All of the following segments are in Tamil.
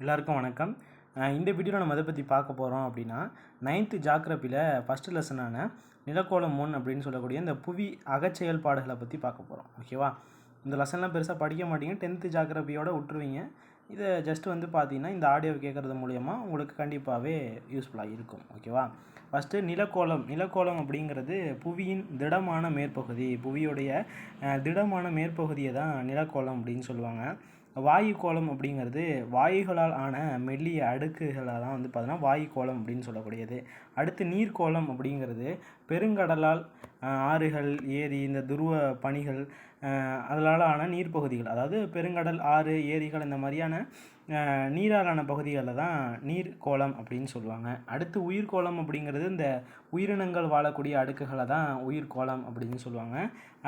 எல்லாருக்கும் வணக்கம். இந்த வீடியோவில் நம்ம எதை பற்றி பார்க்க போகிறோம் அப்படின்னா நைன்த்து ஜாக்ரபியில் ஃபஸ்ட்டு லெசனான நிலக்கோலம் ஒன் அப்படின்னு சொல்லக்கூடிய இந்த புவி அகச்செயல்பாடுகளை பற்றி பார்க்க போகிறோம் ஓகேவா இந்த லெசன்லாம் பெருசாக படிக்க மாட்டீங்க. டென்த்து ஜாக்ரபியோட விட்டுருவீங்க. இதை ஜஸ்ட் வந்து பார்த்தீங்கன்னா இந்த ஆடியோ கேட்குறது மூலயமா உங்களுக்கு கண்டிப்பாகவே யூஸ்ஃபுல்லாக இருக்கும். ஓகேவா ஃபஸ்ட்டு நிலக்கோலம் நிலக்கோலம் அப்படிங்கிறது புவியின் திடமான மேற்பகுதி. புவியுடைய திடமான மேற்பகுதியை தான் நிலக்கோலம் அப்படின்னு சொல்லுவாங்க. வாயு கோலம் அப்படிங்கிறது வாயுகளால் ஆன மெல்லிய அடுக்குகளை தான் வந்து பார்த்தோன்னா வாயு கோலம் அப்படின்னு சொல்லக்கூடியது. அடுத்து நீர்க்கோலம் அப்படிங்கிறது பெருங்கடலால் ஆறுகள் ஏரி இந்த துருவ பணிகள் அதனால் ஆன நீர்ப்பகுதிகள். அதாவது பெருங்கடல் ஆறு ஏரிகள் இந்த மாதிரியான நீராலான பகுதிகளில் தான் நீர் கோலம் அப்படின்னு சொல்லுவாங்க. அடுத்து உயிர்கோலம் அப்படிங்கிறது இந்த உயிரினங்கள் வாழக்கூடிய அடுக்குகளை தான் உயிர்கோலம் அப்படின்னு சொல்லுவாங்க.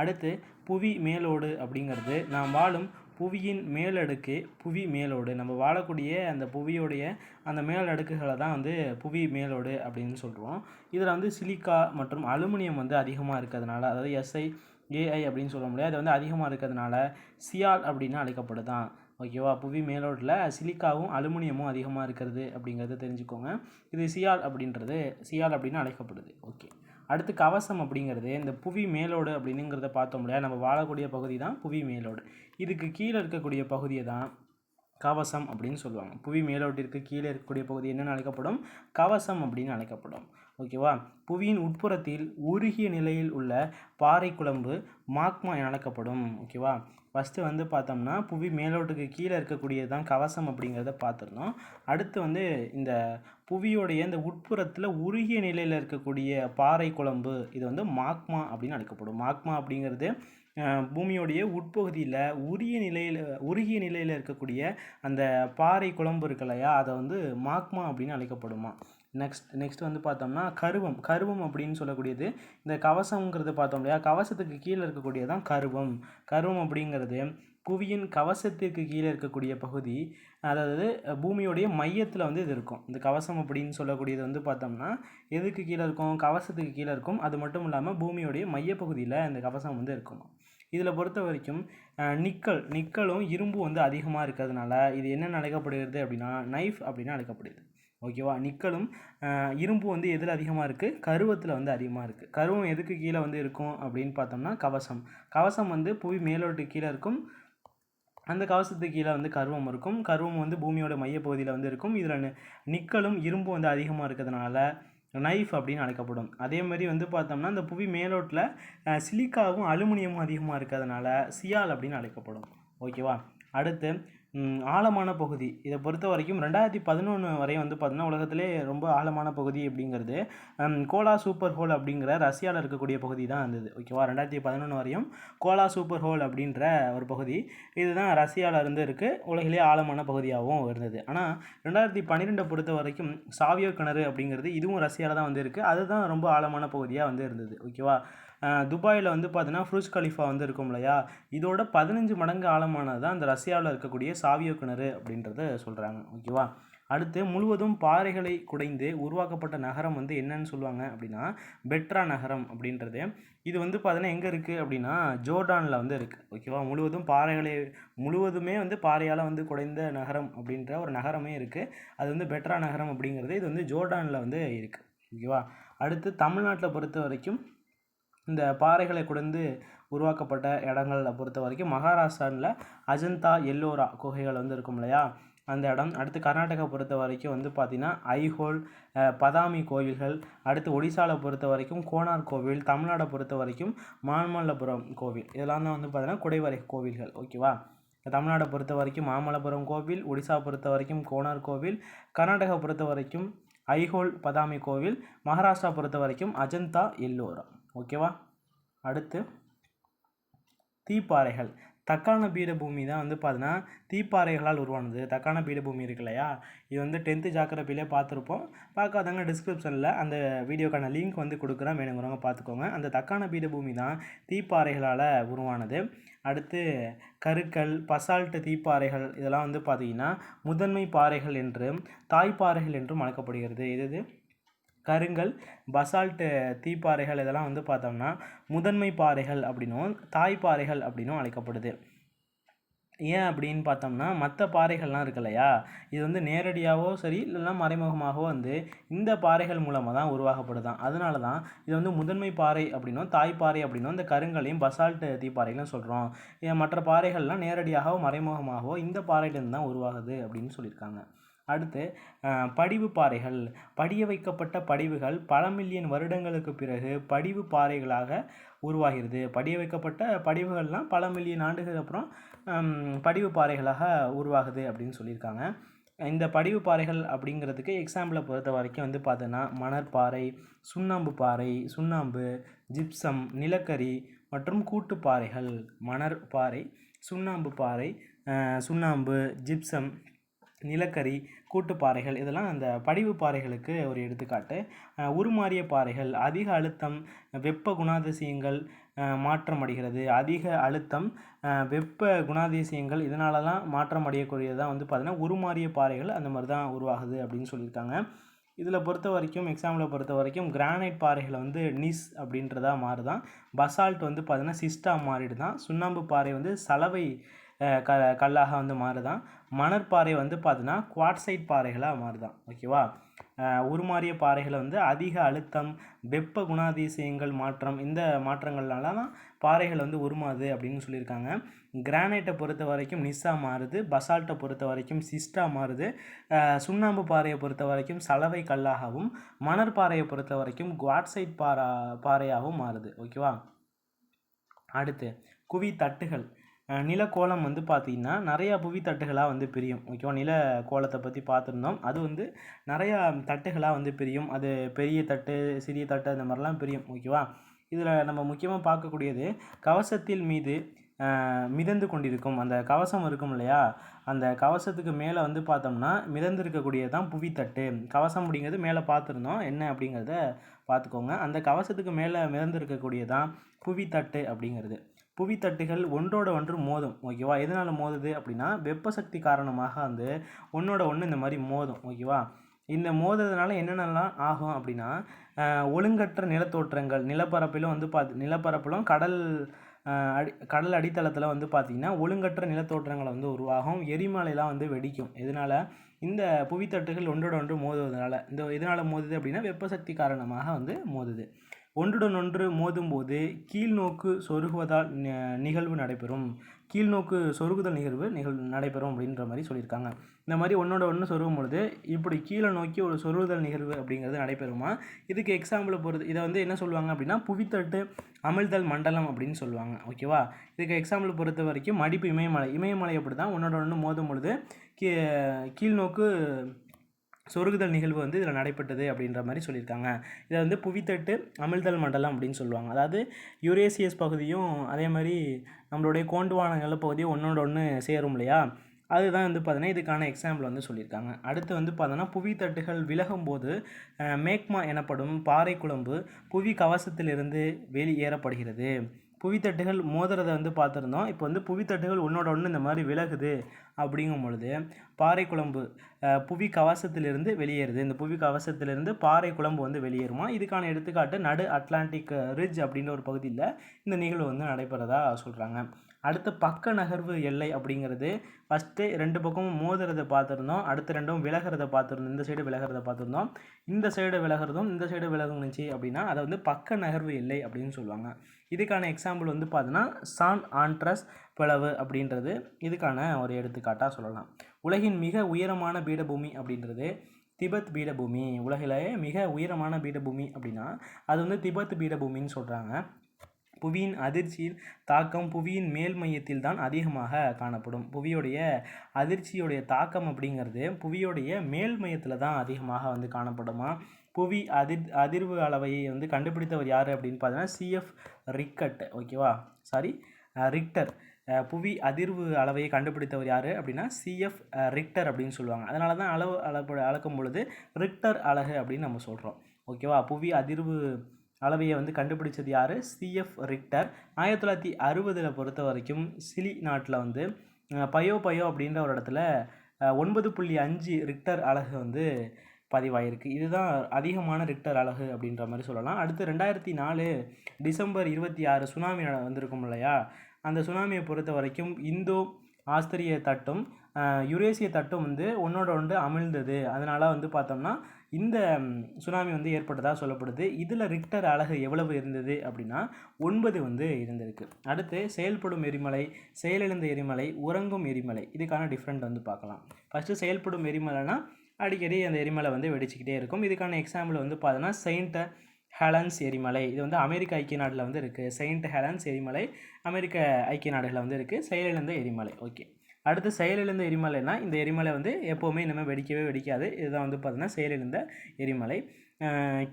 அடுத்து புவி மேலோடு அப்படிங்கிறது நாம் வாழும் புவியின் மேலடுக்கு புவி மேலோடு. நம்ம வாழக்கூடிய அந்த புவியோடைய அந்த மேலடுக்குகளை தான் வந்து புவி மேலோடு அப்படின்னு சொல்கிறோம் இதில் வந்து சிலிக்கா மற்றும் அலுமினியம் வந்து அதிகமாக இருக்கிறதுனால அதாவது எஸ்ஐ ஏஐ அப்படின்னு சொல்ல முடியாது. அது வந்து அதிகமாக இருக்கிறதுனால சியால் அப்படின்னு அழைக்கப்படுதான். ஓகேவா? புவி மேலோட்டில் சிலிக்காவும் அலுமினியமும் அதிகமாக இருக்கிறது அப்படிங்கிறத தெரிஞ்சுக்கோங்க. இது சியால் அப்படின்றது. சியால் அப்படின்னு அழைக்கப்படுது. ஓகே. அடுத்து கவசம் அப்படிங்கிறது. இந்த புவி மேலோடு அப்படிங்கிறத பார்த்தோம் இல்லையா? நம்ம வாழக்கூடிய பகுதி தான் புவி மேலோடு. இதுக்கு கீழே இருக்கக்கூடிய பகுதியை தான் கவசம் அப்படின்னு சொல்லுவாங்க. புவி மேலோட்டிற்கு கீழே இருக்கக்கூடிய பகுதி என்னென்னு அழைக்கப்படும்? கவசம் அப்படின்னு அழைக்கப்படும். ஓகேவா? புவியின் உட்புறத்தில் உருகிய நிலையில் உள்ள பாறை குழம்பு மாக்மா என அழைக்கப்படும். ஓகேவா? ஃபஸ்ட்டு வந்து பார்த்தோம்னா புவி மேலோட்டுக்கு கீழே இருக்கக்கூடியது தான் கவசம் அப்படிங்கிறத பார்த்துருந்தோம். அடுத்து வந்து இந்த புவியோடைய இந்த உட்புறத்தில் உருகிய நிலையில் இருக்கக்கூடிய பாறை குழம்பு இது வந்து மாக்மா அப்படின்னு அழைக்கப்படும். மாக்மா அப்படிங்கிறது பூமியோடைய உட்பகுதியில் உரிய நிலையில் உருகிய நிலையில் இருக்கக்கூடிய அந்த பாறை குழம்பு இருக்கு இல்லையா அதை வந்து மாக்மா அப்படின்னு அழைக்கப்படுமா? நெக்ஸ்ட் நெக்ஸ்ட் வந்து பார்த்தோம்னா கருவம். கருவம் அப்படின்னு சொல்லக்கூடியது இந்த கவசம்ங்கிறது பார்த்தோம் இல்லையா கவசத்துக்கு கீழே இருக்கக்கூடியது தான் கருவம். கருவம் அப்படிங்கிறது புவியின் கவசத்திற்கு கீழே இருக்கக்கூடிய பகுதி அதாவது பூமியோடைய மையத்தில் வந்து இது இருக்கும். இந்த கவசம் அப்படின்னு சொல்லக்கூடியது வந்து பார்த்தோம்னா எதுக்கு கீழே இருக்கும்? கவசத்துக்கு கீழே இருக்கும். அது மட்டும் இல்லாமல் பூமியோடைய மையப்பகுதியில் இந்த கவசம் வந்து இருக்கும் இதில் பொறுத்த வரைக்கும் நிக்கல் நிக்கலும் இரும்பும் வந்து அதிகமாக இருக்கிறதுனால இது என்னென்ன அழைக்கப்படுகிறது அப்படின்னா நைஃப் அப்படின்னு அழைக்கப்படுது. ஓகேவா நிக்கலும் இரும்பு வந்து எதில் அதிகமாக இருக்குது கருவத்தில் வந்து அதிகமாக இருக்குது கருவம் எதுக்கு கீழே வந்து இருக்கும் அப்படின்னு பார்த்தோம்னா கவசம். கவசம் வந்து புவி மேலோட்டு கீழே இருக்கும். அந்த கவசத்துக்கு கீழே வந்து கருவம் இருக்கும். கருவம் வந்து பூமியோட மையப்பகுதியில் வந்து இருக்கும். இதில் நிக்கலும் இரும்பும் வந்து அதிகமாக இருக்கிறதுனால நைஃப் அப்படின்னு அழைக்கப்படும். அதே மாதிரி வந்து பார்த்தோம்னா இந்த புவி மேலோட்டில் சிலிக்காவும் அலுமினியமும் அதிகமாக இருக்கிறதுனால சியால் அப்படின்னு அழைக்கப்படும். ஓகேவா? அடுத்து ஆழமான பகுதி. இதை பொறுத்த வரைக்கும் ரெண்டாயிரத்தி பதினொன்று வரையும் வந்து பார்த்தீங்கன்னா உலகத்திலே ரொம்ப ஆழமான பகுதி அப்படிங்கிறது கோலா சூப்பர் ஹோல் அப்படிங்கிற ரஷ்யாவில் இருக்கக்கூடிய பகுதி தான் இருந்தது. ஓகேவா ரெண்டாயிரத்தி பதினொன்று வரையும் கோலா சூப்பர் ஹோல் அப்படின்ற ஒரு பகுதி. இதுதான் ரஷ்யாவில் இருந்து இருக்குது உலகிலே ஆழமான பகுதியாகவும் இருந்தது. ஆனால் ரெண்டாயிரத்தி பன்னிரெண்டை பொறுத்த வரைக்கும் சாவியோ கிணறு அப்படிங்கிறது இதுவும் ரஷ்யாவில் தான் வந்து இருக்குது அதுதான் ரொம்ப ஆழமான பகுதியாக வந்து இருந்தது. ஓகேவா துபாயில் வந்து பார்த்தீங்கன்னா ஃப்ரூஸ் கலிஃபா வந்து இருக்கும் இல்லையா? இதோட பதினஞ்சு மடங்கு ஆழமானது தான் அந்த ரஷ்யாவில் இருக்கக்கூடிய சாவியோ கிணறு அப்படின்றத சொல்கிறாங்க ஓகேவா? அடுத்து முழுவதும் பாறைகளை குடைந்து உருவாக்கப்பட்ட நகரம் வந்து என்னன்னு சொல்லுவாங்க அப்படின்னா பெட்ரா நகரம் அப்படின்றது. இது வந்து பார்த்தீங்கன்னா எங்கே இருக்குது அப்படின்னா ஜோர்டானில் வந்து இருக்குது ஓகேவா? முழுவதும் பாறைகளை முழுவதுமே வந்து பாறையால் வந்து குடைந்த நகரம் அப்படின்ற ஒரு நகரமே இருக்குது அது வந்து பெட்ரா நகரம் அப்படிங்கிறது இது வந்து ஜோர்டானில் வந்து இருக்குது ஓகேவா? அடுத்து தமிழ்நாட்டில் பொறுத்த வரைக்கும் இந்த பாறைகளை குடைந்து உருவாக்கப்பட்ட இடங்களை பொறுத்த வரைக்கும் மகாராஷ்டிராவில் அஜந்தா எல்லோரா குகைகள் வந்து இருக்கும் இல்லையா? அந்த இடம். அடுத்து கர்நாடகா பொறுத்த வரைக்கும் வந்து பார்த்திங்கன்னா ஐஹோல் பதாமி கோவில்கள். அடுத்து ஒடிசாவில் பொறுத்த வரைக்கும் கோனார் கோவில் தமிழ்நாடை பொறுத்த வரைக்கும் மாமல்லபுரம் கோவில். இதெல்லாம் தான் வந்து பார்த்திங்கன்னா குடைவரை கோவில்கள். ஓகேவா? தமிழ்நாடை பொறுத்த வரைக்கும் மாமல்லபுரம் கோவில் ஒடிசா பொறுத்த வரைக்கும் கோனார் கோவில் கர்நாடகா பொறுத்த வரைக்கும் ஐஹோல் பதாமி கோவில் மகாராஷ்டிரா பொறுத்த வரைக்கும் அஜந்தா எல்லோரா. ஓகேவா அடுத்து தீப்பாறைகள். தக்கான பீடபூமி தான் வந்து பார்த்தீங்கன்னா தீப்பாறைகளால் உருவானது. தக்கான பீடபூமி இருக்கு இல்லையா? இது வந்து டென்த்து ஜாக்கிரபிலே பார்த்துருப்போம். பார்க்காதவங்க டிஸ்கிரிப்ஷனில் அந்த வீடியோக்கான லிங்க் வந்து கொடுக்குறேன். வேணுங்கிறவங்க பார்த்துக்கோங்க. அந்த தக்கான பீடபூமி தான் தீப்பாறைகளால் உருவானது. அடுத்து கருக்கல் பசால்ட்டு தீப்பாறைகள் இதெல்லாம் வந்து பார்த்திங்கன்னா முதன்மை பாறைகள் என்றும் தாய்ப்பாறைகள் என்றும் அழைக்கப்படுகிறது. இது? கருங்கல் பசால்ட்டு தீப்பாறைகள் இதெல்லாம் வந்து பார்த்தோம்னா முதன்மை பாறைகள் அப்படின்னும் தாய்ப்பாறைகள் அப்படின்னும் அழைக்கப்படுது. ஏன் அப்படின்னு பார்த்தோம்னா மற்ற பாறைகள்லாம் இருக்கு இல்லையா? இது வந்து நேரடியாகவோ சரி இல்லைன்னா மறைமுகமாகவோ வந்து இந்த பாறைகள் மூலமாக தான் உருவாக்கப்படுதான் அதனால தான் இது வந்து முதன்மை பாறை அப்படின்னும் தாய்ப்பாறை அப்படின்னும் இந்த கருங்கலையும் பசால்ட் தீப்பாறைகளும் சொல்கிறோம் மற்ற பாறைகள்லாம் நேரடியாகவோ மறைமுகமாகவோ இந்த பாறையிலேருந்து தான் உருவாகுது அப்படின்னு சொல்லியிருக்காங்க. அடுத்து படிவு பாறைகள். படிய வைக்கப்பட்ட படிவுகள் பல மில்லியன் வருடங்களுக்கு பிறகு படிவு பாறைகளாக உருவாகிறது. படிய வைக்கப்பட்ட படிவுகள்லாம் பல மில்லியன் ஆண்டுகள் அப்புறம் படிவு பாறைகளாக உருவாகுது அப்படின்னு சொல்லியிருக்காங்க. இந்த படிவு பாறைகள் அப்படிங்கிறதுக்கு எக்ஸாம்பிளை பொறுத்த வரைக்கும் வந்து பார்த்தோன்னா மணற்பாறை சுண்ணாம்பு பாறை சுண்ணாம்பு ஜிப்சம் நிலக்கரி மற்றும் கூட்டுப்பாறைகள் மணற்பாறை சுண்ணாம்பு பாறை சுண்ணாம்பு ஜிப்சம் நிலக்கரி கூட்டுப்பாறைகள் இதெல்லாம் அந்த படிவு பாறைகளுக்கு ஒரு எடுத்துக்காட்டு. உருமாறிய பாறைகள் அதிக அழுத்தம் வெப்ப குணாதிசயங்கள் மாற்றம் அடைகிறது. அதிக அழுத்தம் வெப்ப குணாதிசயங்கள் இதனாலலாம் மாற்றமடையக்கூடியது தான் வந்து பார்த்திங்கன்னா உருமாறிய பாறைகள் அந்த மாதிரி தான் உருவாகுது அப்படின்னு சொல்லியிருக்காங்க. இதில் பொறுத்த வரைக்கும் எக்ஸாமில் பொறுத்த வரைக்கும் கிரானைட் பாறைகளை வந்து நிஸ் அப்படின்றதா மாறுதான். பசால்ட் வந்து பார்த்திங்கன்னா சிஸ்டா மாறிடுதான். சுண்ணாம்பு பாறை வந்து சலவை க கல்லாக வந்து மாறுதான். மணற்பாறை வந்து பார்த்தீங்கன்னா குவாட்சைட் பாறைகளாக மாறுதான். ஓகேவா? உருமாறிய பாறைகளை வந்து அதிக அழுத்தம் வெப்ப குணாதிசயங்கள் மாற்றம் இந்த மாற்றங்கள்னால தான் பாறைகள் வந்து உருமாறுது அப்படின்னு சொல்லியிருக்காங்க. கிரானைட்டை பொறுத்த வரைக்கும் நிஸ்ஸா மாறுது பசால்ட்டை பொறுத்த வரைக்கும் சிஸ்டா மாறுது சுண்ணாம்பு பாறையை பொறுத்த வரைக்கும் சலவை கல்லாகவும் மணற்பாறையை பொறுத்த வரைக்கும் குவாட்சைட் பாரா பாறையாகவும் மாறுது. ஓகேவா? அடுத்து குவி தட்டுகள் நிலக்கோலம் வந்து பார்த்திங்கன்னா நிறையா புவி தட்டுகளாக வந்து பிரியும். ஓகேவா? நில கோலத்தை பற்றி பார்த்துருந்தோம் அது வந்து நிறையா தட்டுகளாக வந்து பிரியும். அது பெரிய தட்டு சிறிய தட்டு அந்த மாதிரிலாம் பிரியும். ஓகேவா? இதில் நம்ம முக்கியமாக பார்க்கக்கூடியது கவசத்தில் மீது மிதந்து கொண்டிருக்கும். அந்த கவசம் இருக்கும் இல்லையா? அந்த கவசத்துக்கு மேலே வந்து பார்த்தோம்னா மிதந்து இருக்கக்கூடியது தான் புவித்தட்டு கவசம் அப்படிங்கிறது மேலே பார்த்துருந்தோம் என்ன அப்படிங்கிறத பார்த்துக்கோங்க அந்த கவசத்துக்கு மேலே மிதந்து இருக்கக்கூடியது தான் புவித்தட்டு அப்படிங்கிறது. புவித்தட்டுகள் ஒன்றோட ஒன்று மோதும். ஓகேவா எதனால் மோதுது அப்படின்னா வெப்ப சக்தி காரணமாக வந்து ஒன்றோட ஒன்று இந்த மாதிரி மோதும். ஓகேவா இந்த மோதுறதுனால என்னென்னலாம் ஆகும் அப்படின்னா ஒழுங்கற்ற நிலத்தோற்றங்கள் நிலப்பரப்பிலும் வந்து பார்த்து நிலப்பரப்பிலும் கடல் அடி கடல் அடித்தளத்தில் வந்து பார்த்திங்கன்னா ஒழுங்கற்ற நிலத்தோற்றங்களை வந்து உருவாகும். எரிமலைலாம் வந்து வெடிக்கும். இதனால் இந்த புவித்தட்டுகள் ஒன்றோட ஒன்று மோதுவதனால. இந்த இதனால் மோதுது அப்படின்னா வெப்பசக்தி காரணமாக வந்து மோதுது. ஒன்றுடன் ஒன்று மோதும்போது கீழ்நோக்கு சொருகுவதால் நிகழ்வு நடைபெறும். கீழ்நோக்கு சொருகுதல் நிகழ்வு நிகழ் நடைபெறும் அப்படின்ற மாதிரி சொல்லியிருக்காங்க. இந்த மாதிரி ஒன்றோட ஒன்று சொருகும் பொழுது இப்படி கீழே நோக்கி ஒரு சொருகுதல் நிகழ்வு அப்படிங்கிறது நடைபெறுமா? இதுக்கு எக்ஸாம்பிள் பொறுத்து இதை வந்து என்ன சொல்லுவாங்க அப்படின்னா புவித்தட்டு அமிழ்தல் மண்டலம் அப்படின்னு சொல்லுவாங்க. ஓகேவா இதுக்கு எக்ஸாம்பிள் பொறுத்த வரைக்கும் மடிப்பு இமயமலை. இமயமலை அப்படி தான் ஒன்றோட ஒன்று மோதும் பொழுது கீ கீழ்நோக்கு சொருகுதல் நிகழ்வு வந்து இதில் நடைபெற்றது அப்படின்ற மாதிரி சொல்லியிருக்காங்க. இதை வந்து புவித்தட்டு அமிழ்தல் மண்டலம் அப்படின்னு சொல்லுவாங்க. அதாவது யுரேசியஸ் பகுதியும் அதே மாதிரி நம்மளுடைய கோண்டுவான நிலப்பகுதியும் ஒன்றோட ஒன்று சேரும் இல்லையா? அதுதான் வந்து பார்த்தீங்கன்னா இதுக்கான எக்ஸாம்பிள் வந்து சொல்லியிருக்காங்க. அடுத்து வந்து பார்த்தோன்னா புவித்தட்டுகள் விலகும்போது மேக்மா எனப்படும் பாறை குழம்பு புவி கவசத்திலிருந்து வெளியேறப்படுகிறது. புவித்தட்டுகள் மோதுறதை வந்து பார்த்துருந்தோம். இப்போ வந்து புவித்தட்டுகள் ஒன்றோட ஒன்று இந்த மாதிரி விலகுது அப்படிங்கும் பொழுது பாறை குழம்பு புவி கவசத்திலிருந்து வெளியேறுது. இந்த புவி கவசத்திலிருந்து பாறை குழம்பு வந்து வெளியேறுமா? இதுக்கான எடுத்துக்காட்டு நடு அட்லாண்டிக் ரிட்ஜ் அப்படின்ற ஒரு பகுதியில் இந்த நிகழ்வு வந்து நடைபெறதா சொல்கிறாங்க அடுத்து பக்க நகர்வு எல்லை அப்படிங்கிறது ஃபஸ்ட்டு ரெண்டு பக்கமும் மோதுறதை பார்த்துருந்தோம். அடுத்து ரெண்டும் விலகிறத பார்த்துருந்தோம். இந்த சைடு விலகிறத பார்த்துருந்தோம். இந்த சைடு விலகிறதும் இந்த சைடு விலகுனுச்சு அப்படின்னா அதை வந்து பக்க நகர்வு எல்லை அப்படின்னு சொல்லுவாங்க. இதுக்கான எக்ஸாம்பிள் வந்து பார்த்தீங்கன்னா சான் ஆண்ட்ரஸ் பிளவு அப்படின்றது. இதுக்கான ஒரு எடுத்துக்காட்டாக சொல்லலாம். உலகின் மிக உயரமான பீடபூமி அப்படின்றது திபெத் பீடபூமி. உலகிலேயே மிக உயரமான பீடபூமி அப்படின்னா அது வந்து திபெத் பீடபூமின்னு சொல்கிறாங்க புவியின் அதிர்ச்சியில் தாக்கம் புவியின் மேல் மையத்தில் தான் அதிகமாக காணப்படும். புவியுடைய அதிர்ச்சியுடைய தாக்கம் அப்படிங்கிறது புவியுடைய மேல் மையத்தில் தான் அதிகமாக வந்து காணப்படுமா? புவி அதிர் அதிர்வு அளவையை வந்து கண்டுபிடித்தவர் யார் அப்படின்னு பார்த்தீங்கன்னா சிஎஃப் ரிக்கட் ஓகேவா? Sorry Richter. புவி அதிர்வு அளவையை கண்டுபிடித்தவர் யார் அப்படின்னா சிஎஃப் ரிக்டர் அப்படின்னு சொல்லுவாங்க. அதனால தான் அளவு அளப்பு அளக்கும் பொழுது ரிக்டர் அலகு அப்படின்னு நம்ம சொல்கிறோம் ஓகேவா? புவி அதிர்வு அளவையை வந்து கண்டுபிடிச்சது யார்? சிஎஃப் ரிக்டர் ஆயிரத்தி தொள்ளாயிரத்தி அறுபதில் பொறுத்த வரைக்கும் சிலி நாட்டில் வந்து பயோ பயோ அப்படின்ற ஒரு இடத்துல ஒன்பது புள்ளி அஞ்சு ரிக்டர் அலகு வந்து பதிவாயிருக்கு. இதுதான் அதிகமான ரிக்டர் அலகு அப்படின்ற மாதிரி சொல்லலாம். அடுத்து ரெண்டாயிரத்தி நாலு டிசம்பர் இருபத்தி ஆறு சுனாமி வந்திருக்கும் இல்லையா? அந்த சுனாமியை பொறுத்த வரைக்கும் இந்தோ ஆஸ்திரிய தட்டும் யுரேசிய தட்டும் வந்து ஒன்றோட ஒன்று அமிழ்ந்தது. அதனால் வந்து பார்த்தோம்னா இந்த சுனாமி வந்து ஏற்பட்டதாக சொல்லப்படுது. இதில் ரிக்டர் அழகு எவ்வளவு இருந்தது அப்படின்னா ஒன்பது வந்து இருந்திருக்கு. அடுத்து செயல்படும் எரிமலை செயலிழந்த எரிமலை உறங்கும் எரிமலை இதுக்கான டிஃப்ரெண்ட் வந்து பார்க்கலாம். ஃபஸ்ட்டு செயல்படும் எரிமலைனா அடிக்கடி அந்த எரிமலை வந்து வெடிச்சுக்கிட்டே இருக்கும். இதுக்கான எக்ஸாம்பிள் வந்து பார்த்தோன்னா செயின்ட் ஹெலன்ஸ் எரிமலை. இது வந்து அமெரிக்க ஐக்கிய நாட்டில் வந்து இருக்குது செயின்ட் ஹெலன்ஸ் எரிமலை அமெரிக்க ஐக்கிய நாடுகளில் வந்து இருக்குது செயலிழந்த எரிமலை. ஓகே. அடுத்து செயலிழந்த எரிமலைனா இந்த எரிமலை வந்து எப்போவுமே இனிமேல் வெடிக்கவே வெடிக்காது. இதுதான் வந்து பார்த்திங்கன்னா செயலிழந்த எரிமலை.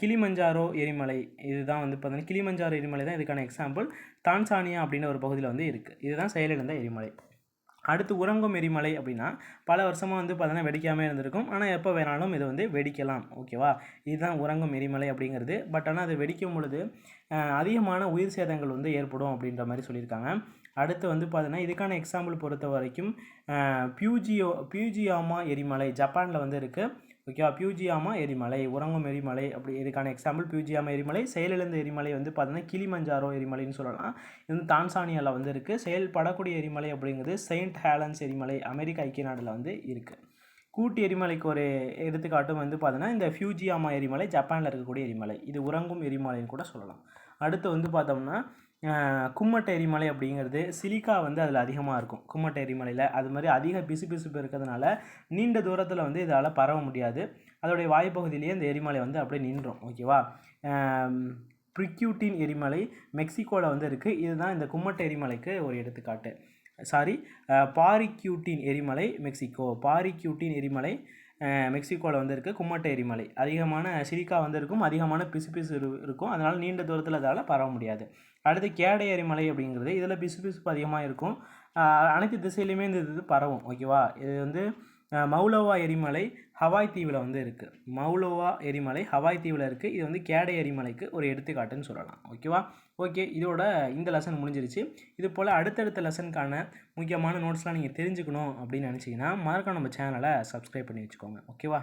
கிளிமஞ்சாரோ எரிமலை இதுதான் வந்து பார்த்தீங்கன்னா கிளிமஞ்சாரோ எரிமலை தான் இதுக்கான எக்ஸாம்பிள் தான்சானியா அப்படின்ற ஒரு பகுதியில் வந்து இருக்குது இதுதான் செயலிழந்த எரிமலை. அடுத்து உறங்கும் எரிமலை அப்படின்னா பல வருஷமாக வந்து பார்த்தீங்கன்னா வெடிக்காமல் இருந்திருக்கும். ஆனால் எப்போ வேணாலும் இது வந்து வெடிக்கலாம். ஓகேவா இதுதான் உறங்கும் எரிமலை அப்படிங்கிறது. பட் ஆனால் அது வெடிக்கும் பொழுது அதிகமான உயிர் சேதங்கள் வந்து ஏற்படும் அப்படின்ற மாதிரி சொல்லியிருக்காங்க. அடுத்து வந்து பார்த்தீங்கன்னா இதுக்கான எக்ஸாம்பிள் பொறுத்த வரைக்கும் பியூஜியோ பியூஜியாமா எரிமலை ஜப்பானில் வந்து இருக்குது ஓகேவா பியூஜியாமா எரிமலை உறங்கும் எரிமலை அப்படி இதுக்கான எக்ஸாம்பிள் பியூஜியாமா எரிமலை செயலிழந்த எரிமலை வந்து பார்த்தீங்கன்னா கிளிமஞ்சாரோ எரிமலைன்னு சொல்லலாம். இது வந்து தான்சானியாவில் வந்து இருக்குது செயல்படக்கூடிய எரிமலை அப்படிங்கிறது செயின்ட் ஹேலன்ஸ் எரிமலை அமெரிக்க ஐக்கிய நாடில் வந்து இருக்குது கூட்டு எரிமலைக்கு ஒரு எடுத்துக்காட்டும் வந்து பார்த்தீங்கன்னா இந்த ஃபியூஜியாமா எரிமலை ஜப்பானில் இருக்கக்கூடிய எரிமலை. இது உறங்கும் எரிமலைன்னு கூட சொல்லலாம். அடுத்து வந்து பார்த்தோம்னா கும்மட்ட எரிமலை அப்படிங்கிறது சிலிக்கா வந்து அதில் அதிகமாக இருக்கும். கும்மட்ட எரிமலையில் அது மாதிரி அதிக பிசுபிசுப்பு இருக்கிறதுனால நீண்ட தூரத்தில் வந்து இதால் பரவ முடியாது. அதோடைய வாய்ப்பகுதியிலேயே இந்த எரிமலை வந்து அப்படியே நின்றோம். ஓகேவா? ப்ரிக்யூட்டின் எரிமலை மெக்சிகோவில் வந்து இருக்குது இதுதான் இந்த கும்மட்ட எரிமலைக்கு ஒரு எடுத்துக்காட்டு. சாரி பாரிக்யூட்டின் எரிமலை மெக்சிகோ. பாரிக்யூட்டின் எரிமலை மெக்சிகோவில் வந்து இருக்குது கும்மட்ட எரிமலை. அதிகமான சிலிக்கா வந்து இருக்கும் அதிகமான பிசுபிசு இருக்கும். அதனால் நீண்ட தூரத்தில் அதால் பரவ முடியாது. அடுத்து கேடையரி எரிமலை அப்படிங்கிறது இதில் பிசுபிசுப்பு அதிகமாக இருக்கும். அனைத்து திசையிலையுமே இந்த இது பரவும். ஓகேவா? இது வந்து மௌலோவா எரிமலை ஹவாய் தீவில் வந்து இருக்குது மௌலோவா எரிமலை ஹவாய் தீவில் இருக்குது இது வந்து கேடை எரிமலைக்கு ஒரு எடுத்துக்காட்டுன்னு சொல்லலாம். ஓகேவா? ஓகே இதோட இந்த லெசன் முடிஞ்சிருச்சு. இது போல் அடுத்தடுத்த லெசனுக்கான முக்கியமான நோட்ஸ்லாம் நீங்கள் தெரிஞ்சுக்கணும் அப்படின்னு நினச்சிங்கன்னா மறக்காம நம்ம சேனலை சப்ஸ்கிரைப் பண்ணி வச்சுக்கோங்க. ஓகேவா?